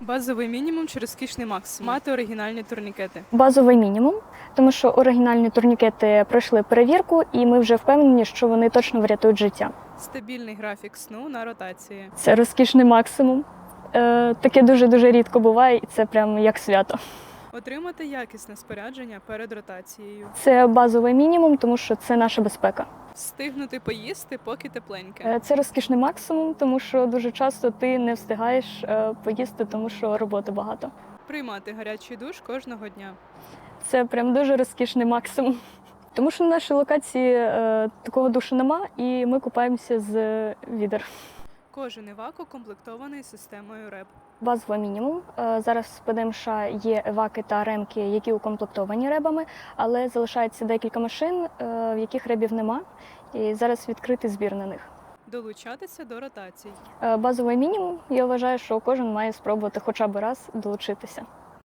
Базовий мінімум чи розкішний максимум. Мати оригінальні турнікети. Базовий мінімум, тому що оригінальні турнікети пройшли перевірку, і ми вже впевнені, що вони точно врятують життя. Стабільний графік сну на ротації. Це розкішний максимум. Е, таке дуже дуже рідко буває, і це прям як свято. Отримати якісне спорядження перед ротацією. Це базовий мінімум, тому що це наша безпека. Встигнути поїсти, поки тепленьке. Е, Це розкішний максимум, тому що дуже часто ти не встигаєш е, поїсти, тому що роботи багато. Приймати гарячий душ кожного дня. Це прям дуже розкішний максимум. Тому що на нашій локації е, такого душу нема, і ми купаємося з е, відер. Кожен івак укомплектований системою РЕП. Базовий мінімум. Е, Зараз в ПДМШ є еваки та ремки, які укомплектовані ребами, але залишається декілька машин, е, в яких ребів нема. І зараз відкритий збір на них. Долучатися до ротацій. Е, Базовий мінімум. Я вважаю, що кожен має спробувати хоча б раз долучитися.